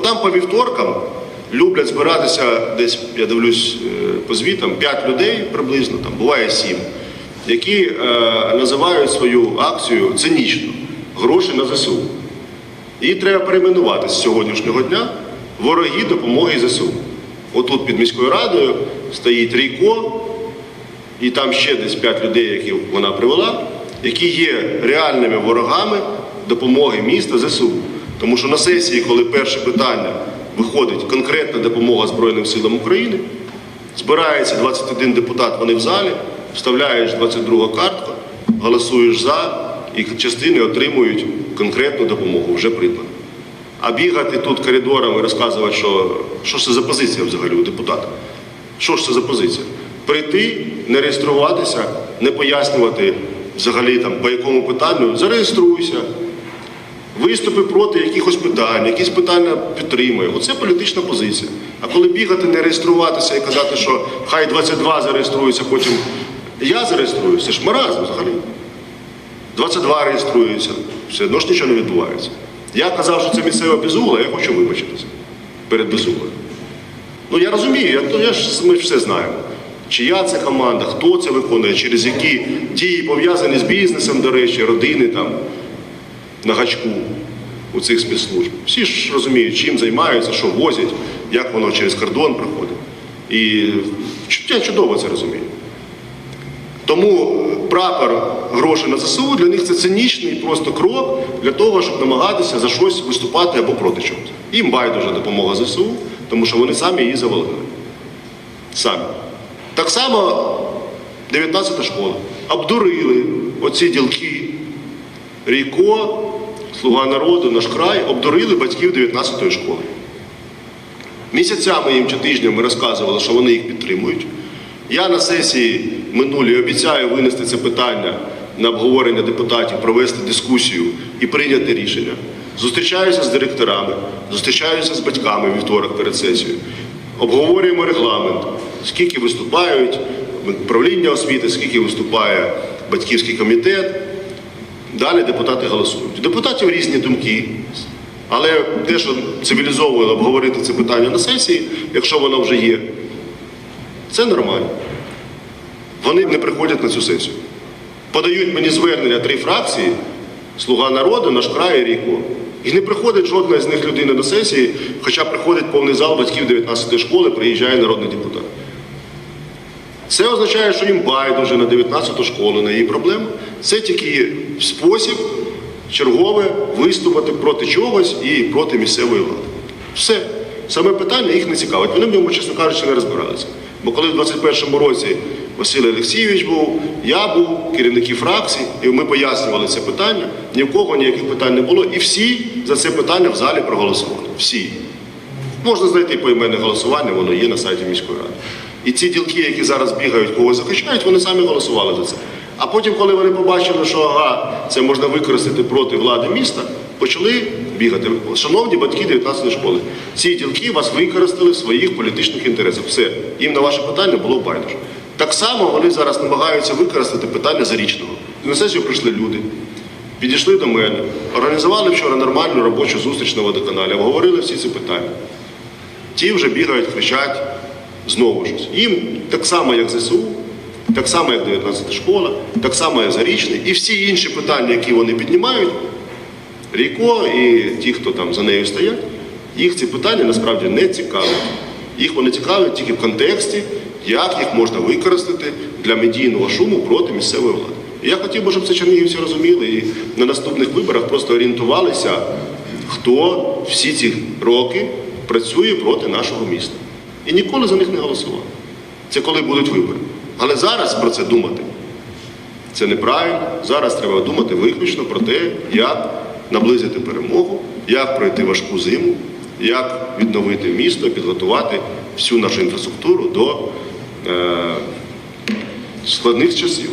там по вівторкам люблять збиратися десь, я дивлюсь е, по звітам, 5 людей приблизно, там буває 7, які е, називають свою акцію цинічно гроші на ЗСУ. Її треба перейменувати з сьогоднішнього дня вороги допомоги ЗСУ. Отут під міською радою стоїть Рійко, і там ще десь 5 людей, які вона привела, які є реальними ворогами допомоги міста ЗСУ. Тому що на сесії, коли перше питання виходить конкретна допомога Збройним силам України, збирається 21 депутат, вони в залі, вставляєш 22 картку, голосуєш за, і частини отримують конкретну допомогу, вже придбану. А бігати тут коридорами розказувати, що, що ж це за позиція взагалі у депутата. Що ж це за позиція? Прийти, не реєструватися, не пояснювати взагалі там по якому питанню, зареєструйся, виступи проти якихось питань, якісь питання підтримує. Оце політична позиція. А коли бігати, не реєструватися і казати, що хай 22 зареєструються, потім я зареєструю, це ж маразм взагалі. 22 реєструються, все одно ж нічого не відбувається. Я казав, що це місцева безугла, я хочу вибачитися перед безуглою. Ну я розумію, я, ну, я ж, ми ж все знаємо. Чия це команда, хто це виконує, через які дії пов'язані з бізнесом, до речі, родини там на гачку у цих спецслужб. Всі ж розуміють, чим займаються, що возять, як воно через кордон проходить. І я чудово це розумію. Тому прапор гроші на ЗСУ для них це цинічний просто крок для того, щоб намагатися за щось виступати або проти чогось. Їм байдуже допомога ЗСУ, тому що вони самі її завалили. Самі. Так само 19 школа. Обдурили оці ділки Рійко, Слуга народу, наш край, обдурили батьків 19-ї школи. Місяцями їм чи тижнями розказували, що вони їх підтримують. Я на сесії минулій обіцяю винести це питання на обговорення депутатів, провести дискусію і прийняти рішення. Зустрічаюся з директорами, зустрічаюся з батьками вівторок перед сесією. Обговорюємо регламент, скільки виступають управління освіти, скільки виступає батьківський комітет. Далі депутати голосують. Депутатів різні думки. Але те, що цивілізовано обговорити це питання на сесії, якщо воно вже є, це нормально. Вони не приходять на цю сесію. Подають мені звернення три фракції Слуга народу, наш край і Ріко. І не приходить жодна з них людина до сесії, хоча приходить повний зал батьків 19 школи, приїжджає народний депутат. Це означає, що їм байдуже на 19 школу, на її проблеми. Це тільки спосіб чергове виступити проти чогось і проти місцевої влади. Все. Саме питання їх не цікавить. Вони в ньому, чесно кажучи, не розбиралися. Бо коли в 21-му році Василь Олексійович був, я був, керівники фракцій, і ми пояснювали це питання, ні в кого ніяких питань не було, і всі за це питання в залі проголосували. Всі. Можна знайти поіменне голосування, воно є на сайті міської ради. І ці ділки, які зараз бігають, когось захищають, вони самі голосували за це. А потім, коли вони побачили, що ага, це можна використати проти влади міста, почали бігати. Шановні батьки 19 школи, ці ділки вас використали в своїх політичних інтересах. Все, їм на ваше питання було байдуже. Так само вони зараз намагаються використати питання зарічного. На сесію прийшли люди, підійшли до мене, організували вчора нормальну робочу зустріч на водоканалі, обговорили всі ці питання. Ті вже бігають, кричать знову щось. Їм так само, як ЗСУ, так само, як 19 школа, так само, як Зарічний, і всі інші питання, які вони піднімають, Рійко і ті, хто там за нею стоять, їх ці питання насправді не цікавлять. Їх вони цікавлять тільки в контексті, як їх можна використати для медійного шуму проти місцевої влади. Я хотів би, щоб це чернігівці розуміли і на наступних виборах просто орієнтувалися, хто всі ці роки працює проти нашого міста. І ніколи за них не голосував. Це коли будуть вибори. Але зараз про це думати це неправильно. Зараз треба думати виключно про те, як наблизити перемогу, як пройти важку зиму, як відновити місто, підготувати всю нашу інфраструктуру до е, складних часів.